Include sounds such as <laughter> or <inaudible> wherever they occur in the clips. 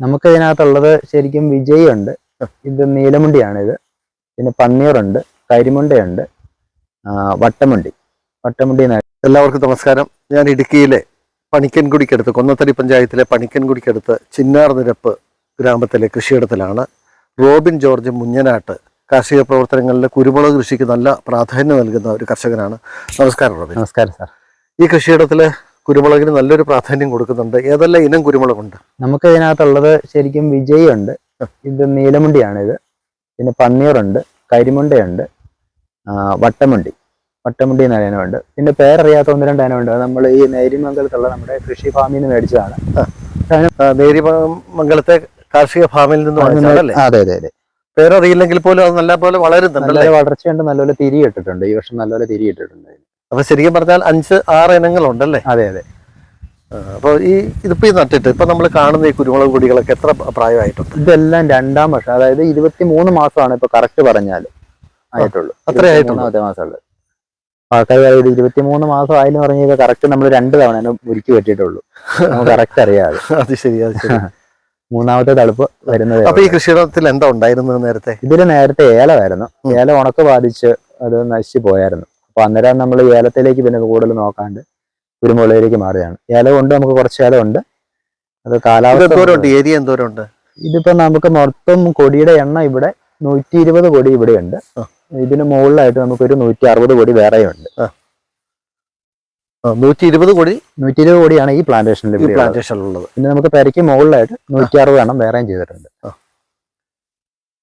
നമുക്ക് ഇതിനകത്തുള്ളത് ശരിക്കും വിജയ് ഉണ്ട് ഇത് നീലമുണ്ടിയാണ് ഇത് പിന്നെ പന്നീറുണ്ട് കരിമുണ്ടയുണ്ട് വട്ടമുണ്ടി. വട്ടമുണ്ടി എല്ലാവർക്കും നമസ്കാരം. ഞാൻ ഇടുക്കിയിലെ പണിക്കൻകുടിക്കടുത്ത് കൊന്നത്തടി പഞ്ചായത്തിലെ പണിക്കൻകുടിക്കടുത്ത് ചിന്നാർ നിരപ്പ് ഗ്രാമത്തിലെ കൃഷിയിടത്തിലാണ് റോബിൻ ജോർജ് മുഞ്ഞനാട്ട് കാർഷിക പ്രവർത്തനങ്ങളിൽ കുരുമുളക് കൃഷിക്ക് നല്ല പ്രാധാന്യം നൽകുന്ന ഒരു കർഷകനാണ്. നമസ്കാരം റോബിൻ. നമസ്കാരം സാർ. ഈ കൃഷിയിടത്തിൽ കുരുമുളകിന് നല്ലൊരു പ്രാധാന്യം കൊടുക്കുന്നുണ്ട്. ഏതെല്ലാം ഇനം കുരുമുളകുണ്ട്? നമുക്ക് ഇതിനകത്തുള്ളത് ശരിക്കും വിജയ് ഉണ്ട് ഇത് നീലമുണ്ടിയാണ് ഇത് പിന്നെ പന്നീറുണ്ട് കരിമുണ്ടയുണ്ട് വട്ടമുണ്ടി. വട്ടമുണ്ടി എന്ന ഇനമുണ്ട്. പിന്നെ പേരറിയാത്ത ഒന്ന് രണ്ട് ഇനമുണ്ട്. നമ്മൾ ഈ നേരിമംഗലത്തുള്ള നമ്മുടെ കൃഷി ഫാമിൽ നിന്ന് മേടിച്ചതാണ്. നേരിമംഗലത്തെ കാർഷിക ഫാമിൽ നിന്ന് അതെ അതെ അതെ. പേരറിയില്ലെങ്കിൽ പോലും അത് നല്ല പോലെ വളരുന്നുണ്ട് നല്ലൊരു വളർച്ചയുണ്ട്. നല്ലപോലെ തിരി ഇട്ടിട്ടുണ്ട്. ഈ വർഷം നല്ലപോലെ തിരി ഇട്ടിട്ടുണ്ട്. അപ്പൊ ശരിക്കും പറഞ്ഞാൽ അഞ്ച് ആറ് ഇനങ്ങളുണ്ടല്ലേ? അതെ അതെ. അപ്പോൾ ഈ ഇതിപ്പോ നട്ടിട്ട് ഇപ്പൊ നമ്മൾ കാണുന്ന ഈ കുരുമുളക് പൊടികളൊക്കെ എത്ര പ്രായമായിട്ടുണ്ട്? ഇതെല്ലാം രണ്ടാം വർഷം അതായത് ഇരുപത്തി മൂന്ന് മാസമാണ് ഇപ്പൊ കറക്റ്റ് പറഞ്ഞാൽ ആയിട്ടുള്ളൂ. അത്രേ ആയിട്ടുള്ളൂ. മാസമുള്ളത് ആൾക്കാർ പറയുന്നത് ഇരുപത്തി മൂന്ന് മാസം ആയെന്ന് പറഞ്ഞാൽ കറക്റ്റ് നമ്മൾ രണ്ട് തവണ ഉരുക്കി നമുക്ക് കറക്റ്റ് അറിയാതെ. <laughs> അത് ശരി അത് ശരി. <laughs> മൂന്നാമത്തെ തളുപ്പ് വരുന്നത് അപ്പൊ ഈ കൃഷിയിടത്തിൽ എന്താ ഉണ്ടായിരുന്നത് നേരത്തെ? ഇതിൽ നേരത്തെ ഏലമായിരുന്നു. ഏലം ഉണക്ക് ബാധിച്ച് അത് നശിച്ചു പോയായിരുന്നു. അപ്പൊ അന്നേരം നമ്മൾ ഏലത്തിലേക്ക് പിന്നെ കൂടുതൽ നോക്കാണ്ട് കുരുമുളകിലേക്ക് മാറുകയാണ്. ഏലം ഉണ്ട് നമുക്ക് കുറച്ച് ഏലം ഉണ്ട്. അത് കാലാവസ്ഥ ഏരിയ ഇതിപ്പോ നമുക്ക് മൊത്തം കൊടിയുടെ എണ്ണ ഇവിടെ നൂറ്റി ഇരുപത് കൊടി ഇവിടെ ഉണ്ട്. ഇതിന് മുകളിലായിട്ട് നമുക്കൊരു നൂറ്റി അറുപത് കൊടി വേറെയുണ്ട് നൂറ്റി ഇരുപത് കോടി നൂറ്റി ഇരുപത് കോടിയാണ് ഈ പ്ലാന്റേഷനിൽ. പ്ലാന്റേഷനിലുള്ളത് പിന്നെ നമുക്ക് പെരയ്ക്ക് മുകളിലായിട്ട് നൂറ്റി അറുപത് എണ്ണം വേറെയും ചെയ്തിട്ടുണ്ട്.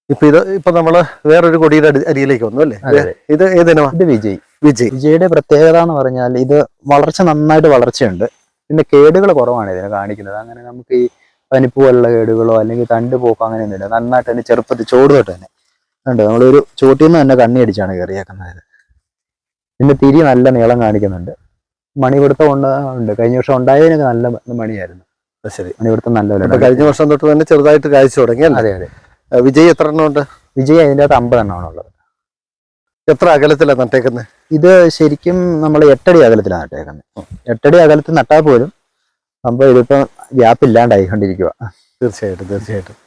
ഇപ്പൊ ഇത് ഇപ്പൊ നമ്മൾ വേറൊരു കൊടിയുടെ അരിയിലേക്ക് വന്നു അല്ലേ. ഇത് ഏതിനാ ഇത് വിജയ്. വിജയ്. വിജയുടെ പ്രത്യേകത എന്ന് പറഞ്ഞാൽ ഇത് വളർച്ച നന്നായിട്ട് വളർച്ചയുണ്ട്. പിന്നെ കേടുകൾ കുറവാണ് ഇതിനെ കാണിക്കുന്നത്. അങ്ങനെ നമുക്ക് ഈ പനിപ്പ് പോലുള്ള കേടുകളോ അല്ലെങ്കിൽ തണ്ട് പോക്കോ അങ്ങനെ ഒന്നുമില്ല നന്നായിട്ട് തന്നെ ചെറുപ്പത്തിൽ ചോട് തൊട്ട് തന്നെ. ഉണ്ട് നമ്മളൊരു ചോട്ടിൽ നിന്ന് തന്നെ കണ്ണി അടിച്ചാണ് കയറിയേക്കുന്നത്. പിന്നെ തിരി നല്ല നീളം കാണിക്കുന്നുണ്ട്. മണിപിടുത്തം ഉണ്ട് ഉണ്ട്. കഴിഞ്ഞ വർഷം ഉണ്ടായതിനൊക്കെ നല്ല മണിയായിരുന്നു. ശരി. ശരി മണിപിടുത്തം നല്ല കഴിഞ്ഞ വർഷം തൊട്ട് തന്നെ ചെറുതായിട്ട് കാഴ്ച തുടങ്ങി അതെ അതെ. വിജയ് എത്ര എണ്ണം ഉണ്ട്? വിജയ് അതിന്റെ അകത്ത് അമ്പതെണ്ണമാണ് ഉള്ളത്. എത്ര അകലത്തിലാണ് നട്ടേക്കുന്നത് ഇത് ശരിക്കും നമ്മൾ എട്ടടി അകലത്തിലാണ് നട്ടേക്കുന്നത് എട്ടടി അകലത്തിൽ നട്ടാൽ പോലും സംഭവം ഇതിപ്പോ ഗ്യാപ്പ് ഇല്ലാണ്ടായിക്കൊണ്ടിരിക്കുക തീർച്ചയായിട്ടും തീർച്ചയായിട്ടും.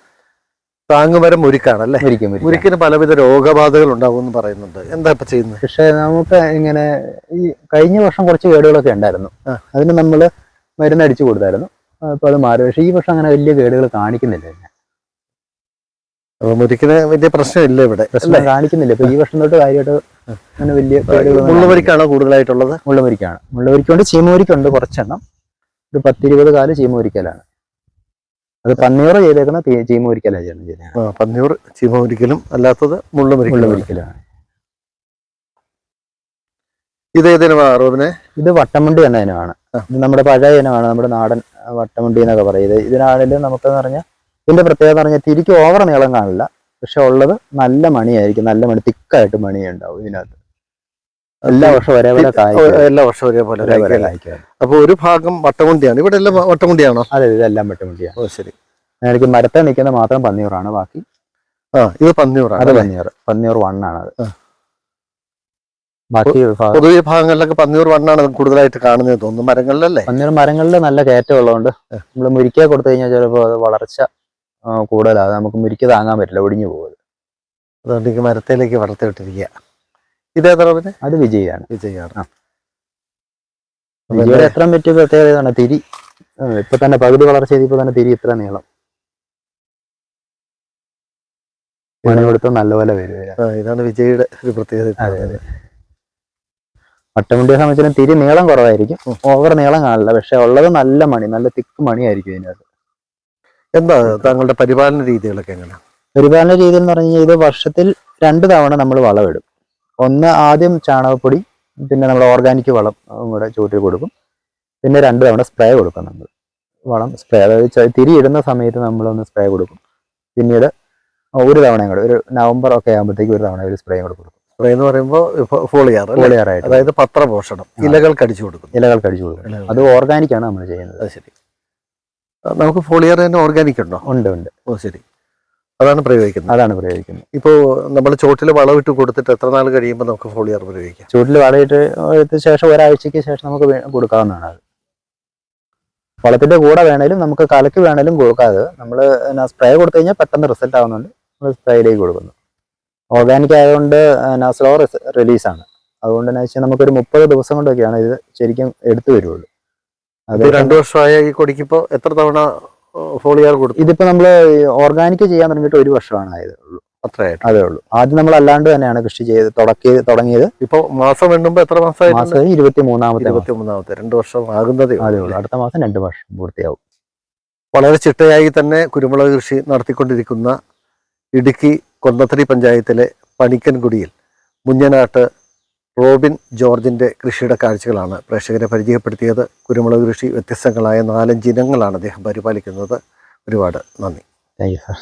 താങ്ങുമരം മുരിക്കാണല്ലേ? അല്ലേ ഒരിക്കും മുരിക്കിന് പലവിധ രോഗബാധകൾ ഉണ്ടാവും എന്ന് പറയുന്നുണ്ട്. എന്താ ഇപ്പൊ ചെയ്യുന്നത് പക്ഷെ നമുക്ക് ഇങ്ങനെ ഈ കഴിഞ്ഞ വർഷം കുറച്ച് കേടുകളൊക്കെ ഉണ്ടായിരുന്നു. അതിന് നമ്മൾ മരുന്ന് അടിച്ചു കൊടുത്തായിരുന്നു. അപ്പോൾ അത് മാറി. പക്ഷേ ഈ വർഷം അങ്ങനെ വലിയ കേടുകൾ കാണിക്കുന്നില്ല. അപ്പൊ മുരിക്കിന് വലിയ പ്രശ്നമില്ല ഇവിടെ. പ്രശ്നം കാണിക്കുന്നില്ല. ഇപ്പൊ ഈ വർഷം തൊട്ട് കാര്യമായിട്ട് അങ്ങനെ വലിയ കേടുകൾ മുള്ളുമരിക്കാണോ കൂടുതലായിട്ടുള്ളത്? മുള്ളവരിക്കാണ്. മുള്ളവരിക്കുണ്ട് ചീമൂരിക്കുണ്ട് കുറച്ചെണ്ണം. ഒരു പത്തിരുപത് കാൽ ചീമൂരിക്കലാണ്. അത് പന്നിയൂറ് ചെയ്തേക്കുന്ന തീ- ചീമൂരിക്കലാണ് ചെയ്യുന്നത് പന്നിയൂർ ചീമുരിക്കലും അല്ലാത്തത് മുള്ളവരിക്കലാണ്. ഇത് ഏതിനുമാ റോബിനെ? ഇത് വട്ടമുണ്ടി എന്ന ഇനമാണ്. ഇത് നമ്മുടെ പഴയ ഇനമാണ് നമ്മുടെ നാടൻ വട്ടമുണ്ടി എന്നൊക്കെ പറയും. ഇത് ഇതിനാണെങ്കിലും നമുക്കെന്ന് പറഞ്ഞാൽ ഇതിന്റെ പ്രത്യേകത പറഞ്ഞാൽ തിരിക്ക് ഓവർ നീളം കാണില്ല. പക്ഷെ ഉള്ളത് നല്ല മണിയായിരിക്കും. നല്ല മണി തിക്കായിട്ട് മണി ഉണ്ടാവും ഇതിനകത്ത്. എല്ലാ വർഷവും ഒരേപോലെ എല്ലാ വർഷവും ഒരേപോലെ അപ്പൊ ഒരു ഭാഗം വട്ടമുണ്ടിയാണ്. ഇവിടെ എല്ലാം വട്ടമുണ്ടിയാണോ? അതെ ഇതെല്ലാം വട്ടമുണ്ടിയാണ്. ഓ ശരി. എനിക്ക് മരത്തെ നിൽക്കുന്ന മാത്രം പന്നിയൂറാണ്. ബാക്കി ആ ഇത് അത് പന്നിയൂറാണ് പന്നിയൂർ. പന്നിയൂർ വണ്ണാണ് അത്. ബാക്കി പൊതുവെ ഭാഗങ്ങളിലൊക്കെ പന്നിയൂർ വണ്ണാണ് കൂടുതലായിട്ട് കാണുന്നത് തോന്നുന്നു. മരങ്ങളിലല്ലേ? പന്നിയൂർ മരങ്ങളിൽ നല്ല കയറ്റം ഉള്ളതുകൊണ്ട് നമ്മൾ മുരിക്കാൻ കൊടുത്തു കഴിഞ്ഞാൽ ചിലപ്പോൾ അത് വളർച്ച കൂടുതലാണ് നമുക്ക് മുരിക്ക് താങ്ങാൻ പറ്റില്ല. ഒടിഞ്ഞു പോകുന്നത് അത്. അതുകൊണ്ട് ഈ മരത്തിലേക്ക് വളർത്തിവിട്ടിരിക്കുക വിട്ടിരിക്കുക പിന്നെ? അത് വിജയാണ്. വിജയാണ്. വിജയുടെ എത്ര പറ്റിയ പ്രത്യേകതയാണ് തിരി. ഇപ്പൊ തന്നെ പകുതി വളർച്ച ചെയ്തപ്പോ തന്നെ തിരി ഇത്ര നീളം. മണി കൊടുത്ത് നല്ലപോലെ വരും. ഇതാണ് വിജയുടെ ഒരു പ്രത്യേകത. അതെ, അതെ. വട്ടമുണ്ടിയെ സംബന്ധിച്ചിടത്തോളം തിരി നീളം കുറവായിരിക്കും. ഓവർ നീളം കാണില്ല. പക്ഷെ ഉള്ളത് നല്ല മണി നല്ല തിക്ക് മണിയായിരിക്കും ഇതിനകത്ത്. എന്താ താങ്കളുടെ പരിപാലന രീതികളൊക്കെ എങ്ങനെയാണ് പരിപാലന രീതി എന്ന് പറഞ്ഞു കഴിഞ്ഞാൽ ഇത് വർഷത്തിൽ രണ്ട് തവണ നമ്മൾ വളമിടും. ഒന്ന് ആദ്യം ചാണകപ്പൊടി പിന്നെ നമ്മൾ ഓർഗാനിക് വളം കൂടെ ചൂട്ടിൽ കൊടുക്കും. പിന്നെ രണ്ട് തവണ സ്പ്രേ കൊടുക്കും നമ്മൾ. വളം സ്പ്രേ അതായത് തിരി ഇടുന്ന സമയത്ത് നമ്മളൊന്ന് സ്പ്രേ കൊടുക്കും. പിന്നീട് ഒരു തവണയും കൂടെ ഒരു നവംബർ ഒക്കെ ആകുമ്പോഴത്തേക്ക് ഒരു തവണ ഒരു സ്പ്രേ കൂടെ കൊടുക്കും. സ്പ്രേ എന്ന് പറയുമ്പോൾ ഫോളിയാർ പോളിയറായിട്ട് അതായത് പത്രപോഷണം. ഇലകൾ കടിച്ചു കൊടുക്കും ഇലകൾ കടിച്ചു കൊടുക്കും. അത് ഓർഗാനിക് ആണ് നമ്മൾ ചെയ്യുന്നത്. ശരി. നമുക്ക് ഫോളിയർ തന്നെ ഓർഗാനിക് ഉണ്ടോ? ഉണ്ട് ഉണ്ട്. ഓ ശരി. അതാണ് പ്രയോഗിക്കുന്നത്. അതാണ് പ്രയോഗിക്കുന്നത്. ഇപ്പോൾ നമ്മൾ ചോട്ടിൽ വളമിട്ട് കൊടുത്തിട്ട് എത്ര നാൾ കഴിയുമ്പോൾ നമുക്ക് ഫോളിയർ പ്രയോഗിക്കാം? ചൂട്ടിൽ വളയിട്ട് എടുത്ത ശേഷം ഒരാഴ്ചയ്ക്ക് ശേഷം നമുക്ക് കൊടുക്കാവുന്നതാണ് അത്. വളത്തിന്റെ കൂടെ വേണേലും നമുക്ക് കലക്ക് വേണേലും കൊടുക്കാതെ നമ്മൾ സ്പ്രേ കൊടുത്തു കഴിഞ്ഞാൽ പെട്ടെന്ന് റിസൾട്ട് ആവുന്നുണ്ട്. നമ്മൾ സ്പ്രേയിലേക്ക് കൊടുക്കുന്നു. ഓർഗാനിക് ആയതുകൊണ്ട് സ്ലോ റിലീസാണ് അതുകൊണ്ട് തന്നെ വെച്ചാൽ നമുക്കൊരു മുപ്പത് ദിവസം കൊണ്ടൊക്കെയാണ് ഇത് ശരിക്കും എടുത്തു വരുള്ളൂ. രണ്ടു വർഷമായ ഈ കൊടിക്കിപ്പോ എത്ര തവണ ഫോളിയാർ കൊടുത്തു? ഇതിപ്പോ നമ്മൾ ഓർഗാനിക് ചെയ്യാൻ തുടങ്ങിയിട്ട് ഒരു വർഷമാണ് ആയത് അത്രയായിട്ട്. അതേ ഉള്ളൂ. ആദ്യം നമ്മൾ അല്ലാണ്ട് തന്നെയാണ് കൃഷി ചെയ്ത് തുടക്കി തുടങ്ങിയത്. ഇപ്പൊ മാസം എണ്ണുമ്പോ എത്ര മാസം ഇരുപത്തി മൂന്നാമത്തെ ഇരുപത്തി മൂന്നാമത്തെ രണ്ടു വർഷം ആകുന്നതേ അതേ ഉള്ളൂ. അടുത്ത മാസം രണ്ട് വർഷം പൂർത്തിയാവും. വളരെ ചിട്ടയായി തന്നെ കുരുമുളക് കൃഷി നടത്തിക്കൊണ്ടിരിക്കുന്ന ഇടുക്കി കൊന്നത്തടി പഞ്ചായത്തിലെ പണിക്കൻകുടിയിൽ മുഞ്ഞനാട്ട് റോബിൻ ജോർജിന്റെ കൃഷിയുടെ കാഴ്ചകളാണ് പ്രേക്ഷകരെ പരിചയപ്പെടുത്തിയത്. കുരുമുളക് കൃഷി വ്യത്യസ്തങ്ങളായ നാലഞ്ച് ഇനങ്ങളാണ് അദ്ദേഹം പരിപാലിക്കുന്നത്. ഒരുപാട് നന്ദി. Thank you sir